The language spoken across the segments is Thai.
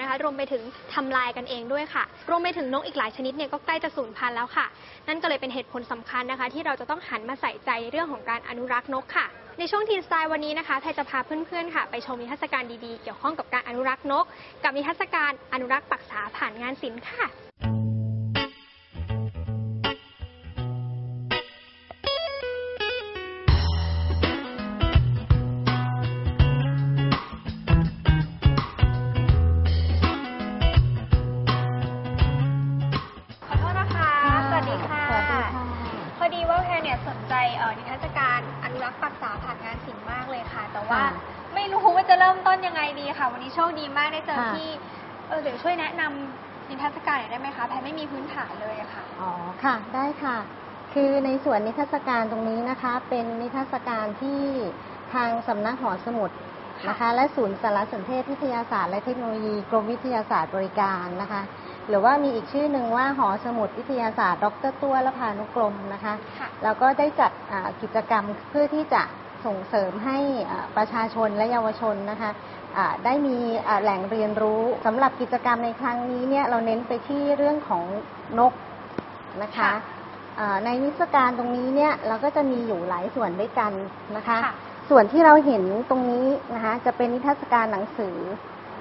นะคะ รวมไปถึงทำลายกันเองด้วยค่ะ รวมไปถึงนกอีกหลายชนิดเนี่ยก็ใกล้จะสูญพันธุ์แล้วค่ะ นั่นก็เลยเป็นเหตุผลสำคัญนะคะ ที่เราจะต้องหันมาใส่ใจในเรื่องของการอนุรักษ์นกค่ะ ในช่วงทีนสไตล์วันนี้นะคะแพรจะพาเพื่อนๆค่ะ ไปชมนิทรรศการดีๆ เกี่ยวข้องกับการอนุรักษ์นก กับนิทรรศการอนุรักษ์ปักษาผ่านงานศิลป์ค่ะ ดีว่าแพรเนี่ยสนใจเอ่อนิทรรศการอนุรักษ์ปักษาผ่านงานศิลป์มากเลยค่ะ แต่ว่าค่ะไม่รู้ว่าจะเริ่มต้นยังไงดีค่ะ วันนี้โชคดีมากได้เจอค่ะ พี่เออเดี๋ยวช่วยแนะนำนิทรรศการหน่อยได้ไหมคะแพรไม่มีพื้นฐานเลยอะค่ะ อ๋อค่ะ ได้ค่ะ คือในส่วนนิทรรศการตรงนี้นะคะ เป็นนิทรรศการที่ทางสำนักหอสมุดนะคะ และศูนย์สารสนเทศวิทยาศาสตร์และเทคโนโลยีกรมวิทยาศาสตร์บริการนะคะ หรือว่ามีอีกชื่อหนึ่งว่าหอสมุดวิทยาศาสตร์ ดรตัวละพานุกรมนะคะค่ะแล้วก็ได้จัดอ่ากิจกรรมเพื่อที่จะส่งเสริมให้อ่าประชาชนและเยาวชนนะคะอ่าได้มีอ่าแหล่งเรียนรู้สำหรับกิจกรรมในครั้งนี้เนี่ยเราเน้นไปที่เรื่องของนกนะคะค่ะอ่าในนิทรรศการตรงนี้เนี่ยเราก็จะมีอยู่หลายส่วนด้วยกันนะคะค่ะส่วนที่เราเห็นตรงนี้นะคะจะเป็นนิทรรศการหนังสือ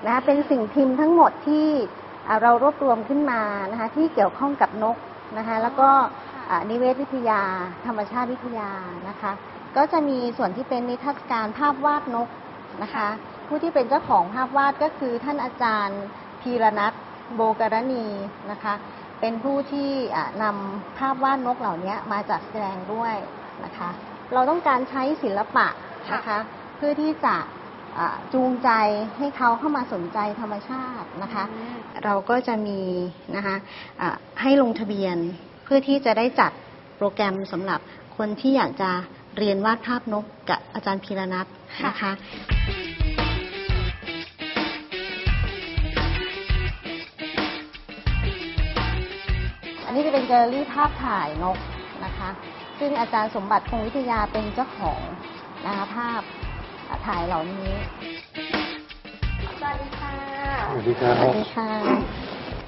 นะคะเป็นสิ่งพิมพ์ทั้งหมดที่อ่า เรารวบรวมขึ้นมานะคะที่เกี่ยวข้องกับนกนะคะแล้วก็นิเวศวิทยา ธรรมชาติวิทยานะคะ ก็จะมีส่วนที่เป็นนิทรรศการภาพวาดนกนะคะ ผู้ที่เป็นเจ้าของภาพวาดก็คือท่านอาจารย์พีรนัทโบกรณีนะคะ เป็นผู้ที่อ่านำภาพวาดนกเหล่านี้มาจัดแสดงด้วยนะคะ เราต้องการใช้ศิลปะนะคะ เพื่อที่จะ จูงใจให้เขาเข้ามาสนใจธรรมชาตินะคะอืมเราก็จะมีนะคะอ่าให้ลงทะเบียนเพื่อที่จะได้จัดโปรแกรมสำหรับคนที่อยากจะเรียนวาดภาพนกกับอาจารย์พีรนัทนะคะอันนี้จะเป็นแกลเลอรี่ภาพถ่ายนกนะคะ ซึ่งอาจารย์สมบัติคงวิทยาเป็นเจ้าของนะคะภาพ ถ่ายเหล่านี้ สวัสดีค่ะสวัสดีครัสวับสดีค่ะ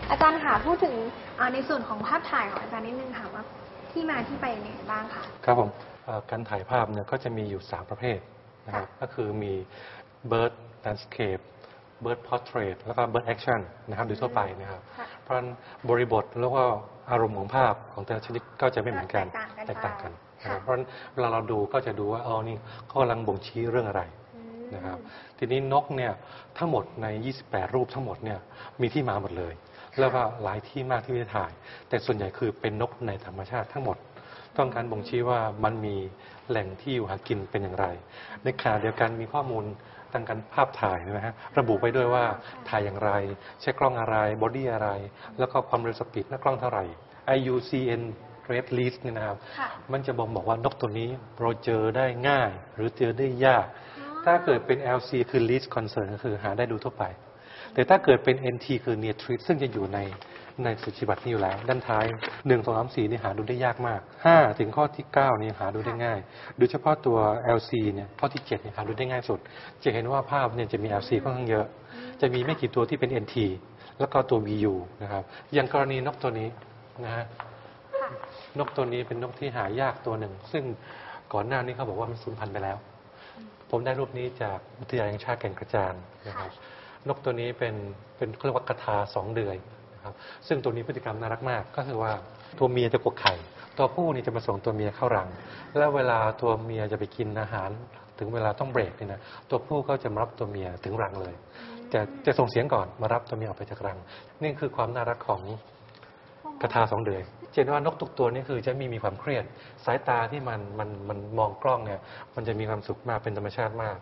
อาจารย์ค่ะพูดถึงอ่าในส่วนของภาพถ่ายของอาจารย์นิดนึงค่ะว่าที่มาที่ไปยังไงบ้างคะครับผมเอ่อการถ่ายภาพเนี่ยก็จะมีอยู่ 3 ประเภทนะครับก็คือมี bird landscape bird portrait แล้วก็ bird action นะครับโดยทั่วไปนะครับค่ะเพราะฉะนั้นบริบทแล้วก็อารมณ์ของภาพของแต่ละชนิดก็จะไม่เหมือนกันแตกต่างกันแตกต่างกั นไปนะครับค่ะเพราะฉะนั้นเวลาเราดูก็จะดูว่าอ๋อนี่เขากำลังบ่งชี้เรื่องอะไรอืมนะครับทีนี้นกเนี่ยทั้งหมดใน 28 รูปทั้งหมดเนี่ยมีที่มาหมดเลย แล้วก็หลายที่มากที่ไม่ได้ถ่าย แต่ส่วนใหญ่คือเป็นนกในธรรมชาติทั้งหมด ต้องการบ่งชี้ว่ามันมีแหล่งที่อยู่หากินเป็นอย่างไร ในขณะเดียวกันมีข้อมูลทางการภาพถ่ายนะฮะระบุไปด้วยว่าถ่ายอย่างไร ใช้กล้องอะไรบอดี้อะไร แล้วก็ความเร็วสปีดหน้ากล้องเท่าไหร่ IUCN Red List เนี่ยนะครับ ค่ะ มันจะบ่งบอกว่านกตัวนี้เราเจอได้ง่าย หรือเจอได้ยาก ถ้าเกิดเป็น LC คือ least concern ก็คือหาได้ดูทั่วไป แต่ถ้าเกิดเป็น NT คือ near treat ซึ่งจะอยู่ในในสุจิบัตรนี้อยู่แล้ว ด้านท้าย 1 2 3 4นี่หาดูได้ยากมาก 5 ถึงข้อที่ 9 นี่หาดูได้ง่าย โดยเฉพาะตัว LC เนี่ยข้อที่ 7 เนี่ยหาดูได้ง่ายสุด จะเห็นว่าภาพเนี่ยจะมี LC ค่อนข้างเยอะ จะมีไม่กี่ตัวที่เป็น NT แล้วก็ตัว VU นะครับ อย่างกรณีนกตัวนี้นะฮะค่ะ นกตัวนี้เป็นนกที่หายากตัวหนึ่ง ซึ่งก่อนหน้านี้เขาบอกว่ามันสูญพันธุ์ไปแล้ว ผมได้รูปนี้จากอุทยานแห่งชาติแก่งกระจานนะครับ นกตัวนี้เป็นเป็นเขาเรียกว่ากระทาสองเดือยนะครับซึ่งตัวนี้พฤติกรรมน่ารักมาก ก็คือว่าตัวเมียจะกกไข่ตัวผู้นี่จะมาส่งตัวเมียเข้ารัง แล้วเวลาตัวเมียจะไปกินอาหาร ถึงเวลาต้องเบรกเนี่ยนะตัวผู้ก็จะมารับตัวเมียถึงรังเลย จะจะส่งเสียงก่อนมารับตัวเมียออกไปจากรัง นี่คือความน่ารักของ กระทาสองเดือยเห็นว่านกทุกตัวนี่คือจะไม่มีความเครียด สายตาที่มันมันมันมองกล้องเนี่ย มันจะมีความสุขมากเป็นธรรมชาติมาก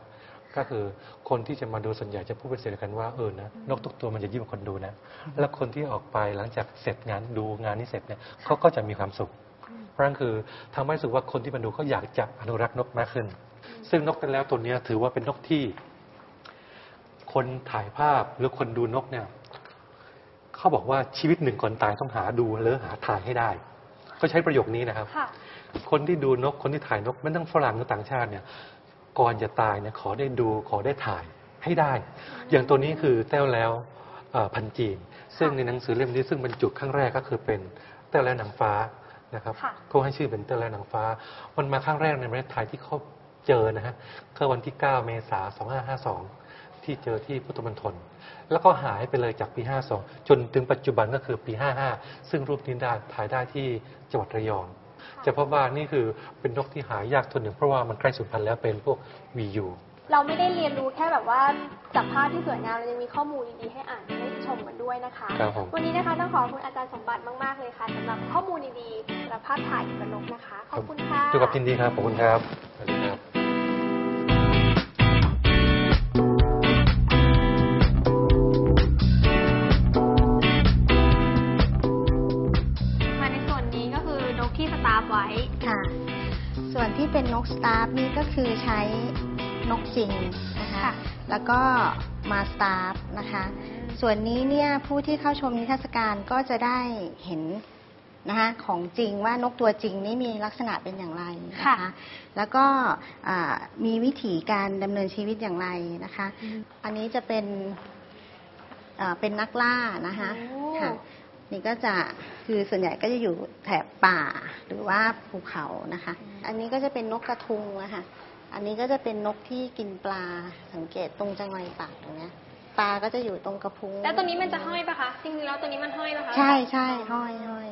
ก็คือคนที่จะมาดูส่วนใหญ่จะพูดเป็นเสียงเดียวกันว่าเออนะนกทุกตัวมันจะยิ้มคนดูนะ แล้วคนที่ออกไปหลังจากเสร็จงานดูงานนี้เสร็จเนี่ยเขาก็จะมีความสุขเพราะนั่นคือทำให้รู้สึกว่าคนที่มาดูเขาอยากจะอนุรักษ์นกมากขึ้น ซึ่งนกกันแล้วตัวนี้ถือว่าเป็นนกที่ คนถ่ายภาพหรือคนดูนกเนี่ย เขาบอกว่าชีวิตหนึ่งก่อนตายต้องหาดูหรือหาถ่ายให้ได้เขาใช้ประโยคนี้นะครับค่ะคนที่ดูนกคนที่ถ่ายนกไม่ต้องฝรั่งหรือต่างชาติเนี่ยก่อนจะตายเนี่ยขอได้ดูขอได้ถ่ายให้ได้ อย่างตัวนี้คือแต้วแล้วเอ่อพันจีน ซึ่งในหนังสือเล่มนี้ซึ่งบรรจุครั้งแรกก็คือเป็นแต้วแล้วนางฟ้านะครับค่ะเขาให้ชื่อเป็นแต้วแล้วนางฟ้า มันมาครั้งแรกในประเทศไทยที่เขาเจอนะฮะคือวันที่ 9 เมษายน 2552 ที่เจอที่พุทธมณฑล แล้วก็หายไปเลยจากปี 52 จนถึงปัจจุบันก็คือปี 55 ซึ่งรูปนี้ได้ถ่ายได้ที่จังหวัดระยอง จะพบว่านี่คือเป็นนกที่หายากตัวหนึ่งเพราะว่ามันใกล้สูญพันธุ์แล้วเป็นพวกวียูเราไม่ได้เรียนรู้แค่แบบว่าจากภาพที่สวยงามเรายังมีข้อมูลดีๆให้อ่านให้ชมกันด้วยนะคะ ครับผม วันนี้นะคะต้องขอบคุณอาจารย์สมบัติมากๆเลยค่ะสำหรับข้อมูลดีๆสำหรับภาพถ่ายกับนกนะคะ ขอบคุณค่ะ ด้วยกับยินดีครับขอบคุณครับสวัสดีครับ สตาร์ฟนี่ก็คือใช้นกจริงนะคะค่ะแล้วก็มาสตาร์ฟนะคะ ส่วนนี้เนี่ยผู้ที่เข้าชมนิทรรศการก็จะได้เห็นนะคะของจริงว่านกตัวจริงนี่มีลักษณะเป็นอย่างไรนะคะค่ะแล้วก็อ่ามีวิถีการดำเนินชีวิตอย่างไรนะคะ อันนี้จะเป็นอ่าเป็นนักล่านะคะโอ้ค่ะ นี่ก็จะคือส่วนใหญ่ก็จะอยู่แถบป่าหรือว่าภูเขานะคะ อันนี้ก็จะเป็นนกกระทุงนะคะอันนี้ก็จะเป็นนกที่กินปลาสังเกตตรงจังไรปากตรงเนี้ยปลาก็จะอยู่ตรงกระพุ้งแล้วตัวนี้มันจะห้อยปะคะจริงๆแล้วตัวนี้มันห้อยปะคะใช่ใช่ห้อยห้อย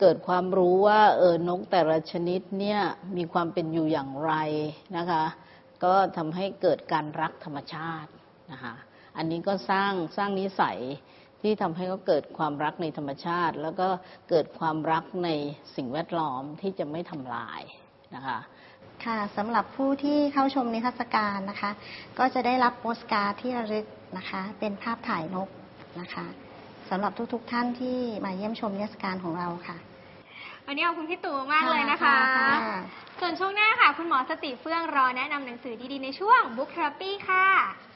เกิดความรู้ว่าเออนกแต่ละชนิดเนี่ยมีความเป็นอยู่อย่างไรนะคะ ก็ทำให้เกิดการรักธรรมชาตินะคะอันนี้ก็สร้างสร้างนิสัย ที่ทำให้เขาเกิดความรักในธรรมชาติ แล้วก็เกิดความรักในสิ่งแวดล้อมที่จะไม่ทำลายนะคะค่ะสำหรับผู้ที่เข้าชมนิทรรศการนะคะ ก็จะได้รับโปสการ์ดที่ระลึกนะคะ เป็นภาพถ่ายนกนะคะสำหรับทุกๆท่านที่มาเยี่ยมชมนิทรรศการของเราค่ะ วันนี้ขอบคุณพี่ตู่มากเลยนะคะค่ะส่วนช่วงหน้าค่ะ คุณหมอสติเฟื่องรอแนะนำหนังสือดีๆในช่วง Book Therapy ค่ะเอ้า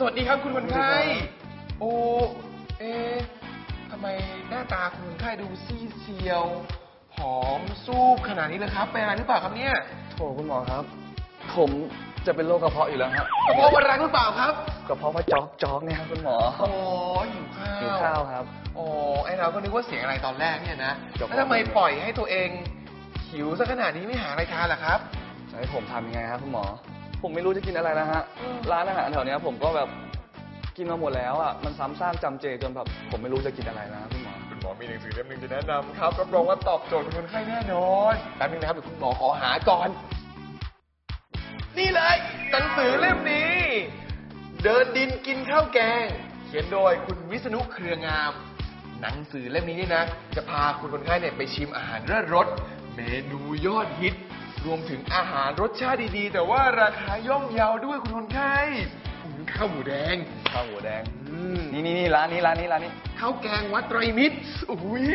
สวัสดีครับคุณคนไข้โอ้เอ๊ะทำไมหน้าตาคุณคนไข้ดูซีดเซียวหอมซูบขนาดนี้เลยครับเป็นอะไรหรือเปล่าครับเนี่ยโถคุณหมอครับ ผมจะเป็นโรคกระเพาะอยู่แล้วครับกระเพาะมะเร็งหรือเปล่าครับกระเพาะว่าจ๊อกจ๊อกเนี่ยครับคุณหมออ๋อหิวข้าวหิวข้าวครับอ๋อไอเราก็นึกว่าเสียงอะไรตอนแรกเนี่ยนะกระเพาะแล้วทำไมปล่อยให้ตัวเองหิวซะขนาดนี้ไม่หาอะไรทานล่ะครับจะให้ผมทำยังไงครับคุณหมอ ผมไม่รู้จะกินอะไรนะฮะ ร้านอาหารแถวเนี้ยผมก็แบบกินมาหมดแล้วอะ มันซ้ำซากจำเจจนแบบผมไม่รู้จะกินอะไรนะคุณหมอ คุณหมอมีหนังสือเล่มหนึ่งจะแนะนำครับรับรองว่าตอบโจทย์คุณคนไข้แน่นอนแป๊บนึงนะครับเดี๋ยวคุณหมอขอหาก่อน นี่เลยหนังสือเล่มนี้ เดินดินกินข้าวแกง เขียนโดยคุณวิษณุเครืองาม หนังสือเล่มนี้นี่นะ จะพาคุณคนไข้เนี่ยไปชิมอาหารเลิศรสเมนูยอดฮิต รวมถึงอาหารรสชาติดีๆ แต่ว่าราคาย่อมเยาด้วยคุณคนไข้อืมข้าวหมูแดง ข้าวหมูแดง อืมนี่นี่นี่ร้านนี้ร้านนี้ร้านนี้ ข้าวแกงวัดไตรมิตรอุ้ย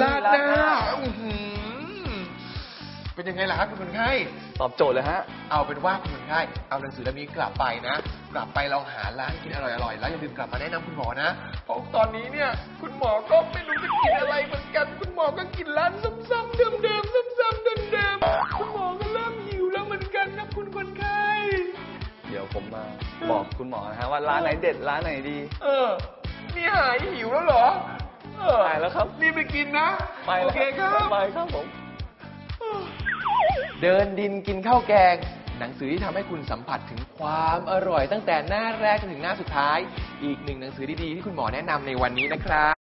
ลาดหน้า อื้อหือเป็นยังไงล่ะครับคุณคนไข้ ตอบโจทย์เลยฮะ เอาเป็นว่าคุณคนไข้เอาหนังสือเล่มนี้กลับไปนะ กลับไปเราหาร้านกินอร่อยๆ แล้วอย่าลืมกลับมาแนะนำคุณหมอนะ เพราะตอนนี้เนี่ย คุณหมอก็ไม่รู้จะกินอะไรเหมือนกัน คุณหมอก็กินร้านซ้ำๆเดิมๆซ้ำๆเดิมๆ มมาบอกคุณหมอนะฮะว่าร้านไหนเด็ดร้านไหนดี เออ นี่หายหิวแล้วเหรอ เออไปแล้วครับรีบไปกินนะ ไปโอแล้วเคครับ ไปครับผม เดินดินกินข้าวแกง หนังสือที่ทำให้คุณสัมผัสถึงความอร่อยตั้งแต่หน้าแรกจนถึงหน้าสุดท้าย อีกหนึ่งหนังสือดีๆที่คุณหมอแนะนำในวันนี้นะครับ